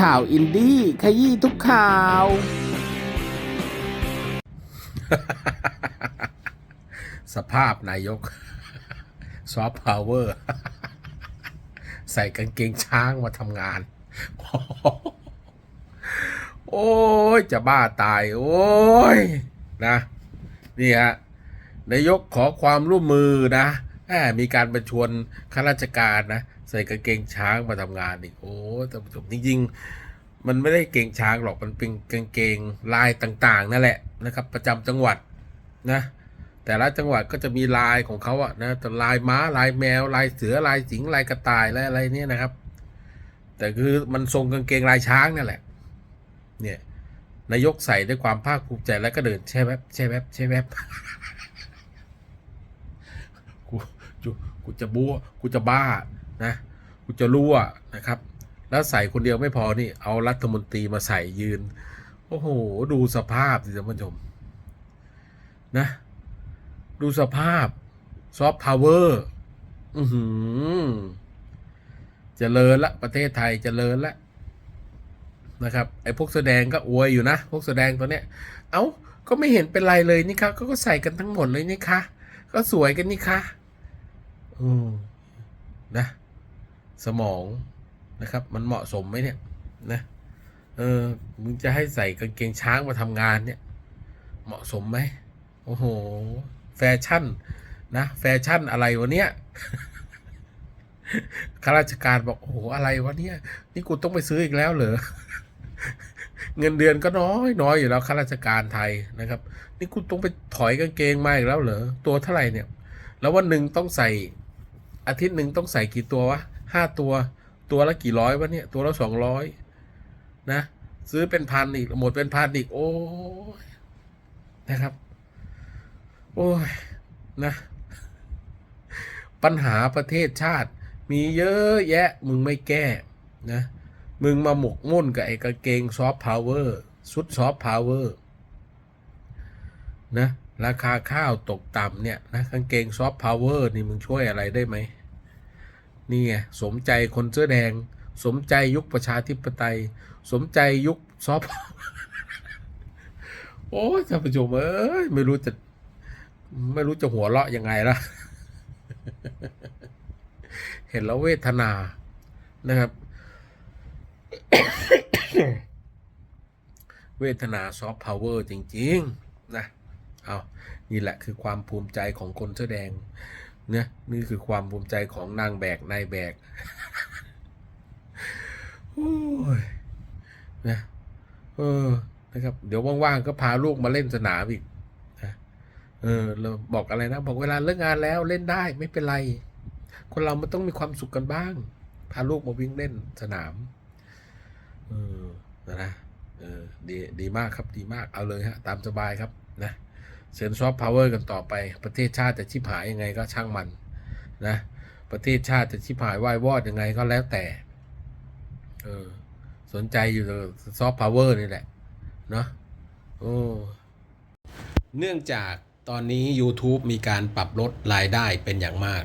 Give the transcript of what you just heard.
ข่าวอินดี้ขยี้ทุกข่าว สภาพนายก ซอฟต์พาวเวอร์ ใส่กางเกงช้างมาทำงาน โอ้ย จะบ้าตาย โอ้ย นะ นี่ฮะ นายกขอความร่วมมือนะ มีการประชวนข้าราชการนะใส่กางเกงช้างมาทำงานอีกโอ้ยท่านผู้ชมจริงๆ มันไม่ได้เกงช้างหรอกมันเป็นกางเกงลายต่างๆนั่นแหละนะครับ ประจำจังหวัดนะแต่ละจังหวัดก็จะมีลายของเขาอะนะแต่ลายม้าลายแมว ลายเสือลายสิงลายกระต่ายแลายอะไรเนี่ยนะครับ แต่คือมันทรงกางเกงลายช้างนั่นแหละ เนี่ยนายกใส่ด้วยความภาคภูมิใจแล้วก็เดินแช่แวบแช่แวบแช่แวบ กูกูจะบ้วกูจะบ้านะกูจะรั่วนะครับ แล้วใส่คนเดียวไม่พอนี่ เอารัฐมนตรีมาใส่ยืน โอ้โห ดูสภาพสิท่านผู้ชม นะ ดูสภาพ ซอฟต์พาวเวอร์อือหือเจริญละ ประเทศไทยจเจริญละนะครับไอ้พวกแสดงก็อวยอยู่นะพวกแสดงตัวเนี้ย เอ้าก็ไม่เห็นเป็นไรเลยนี่คะก็ใส่กันทั้งหมดเลยนี่คะก็สวยกันนี่คะ อืมนะ สมองนะครับ มันเหมาะสมไหมเนี่ย นะเออมึงจะให้ใส่กางเกงช้างมาทำงานเนี่ย เหมาะสมไหมโอ้โห แฟชั่น นะ แฟชั่นอะไรวะเนี่ยข้าราชการบอก โอ้โห อะไรวะเนี่ย นี่กูต้องไปซื้ออีกแล้วเหรอ เงินเดือนก็น้อยน้อยอยู่แล้วข้าราชการไทยนะครับ นี่กูต้องไปถอยกางเกงมาอีกแล้วเหรอ ตัวเท่าไหร่เนี่ย แล้ววันหนึ่งต้องใส่ อาทิตย์หนึ่งต้องใส่กี่ตัววะห้าตัว ตัวละกี่ร้อยวะเนี่ย ตัวละสองร้อยนะ ซื้อเป็นพันอีกหมดเป็นพันอีกโอ้ยนะครับ โอ้ยนะ ปัญหาประเทศชาติ มีเยอะแยะ มึงไม่แก้นะ มึงมาหมกมุ่นกับไอ้กางเกงซอฟต์พาวเวอร์ชุดซอฟต์พาวเวอร์นะ ราคาข้าวตกต่ำเนี่ยนะกางเกงซอฟต์พาวเวอร์นี่มึงช่วยอะไรได้ไหมนี่ไงสมใจคนเสื้อแดง สมใจยุคประชาธิปไตย สมใจยุคซอฟต์โอ้ยท่านผู้ชมเอ้ยไม่รู้จะ ไม่รู้จะหัวเราะยังไงละเห็นแล้วเวทนานะครับ เวทนาซอฟต์พาวเวอร์จริง ๆ นะ เอานี่แหละคือความภูมิใจของคนเสื้อแดงเนี่ยนี่คือความภูมิใจของนางแบกนายแบกโอ้ยนะเออนะครับ เดี๋ยวว่างๆก็พาลูกมาเล่นสนามอีกนะเออเราบอกอะไรนะบอกเวลาเลิกงานแล้วเล่นได้ไม่เป็นไร คนเรามันต้องมีความสุขกันบ้าง พาลูกมาวิ่งเล่นสนามเออนะนะเออดีดีมากครับดีมากเอาเลยฮะตามสบายครับนะ เชินซอฟต์พาวเวอร์กันต่อไป ประเทศชาติจะชิบหายยังไงก็ช่างมันนะประเทศชาติจะชิบหายวายวอดยังไงก็แล้วแต่เออสนใจอยู่ซอฟต์พาวเวอร์นี่แหละเนาะโอ้เนื่องจากตอนนี้ YouTube มีการปรับลดรายได้เป็นอย่างมาก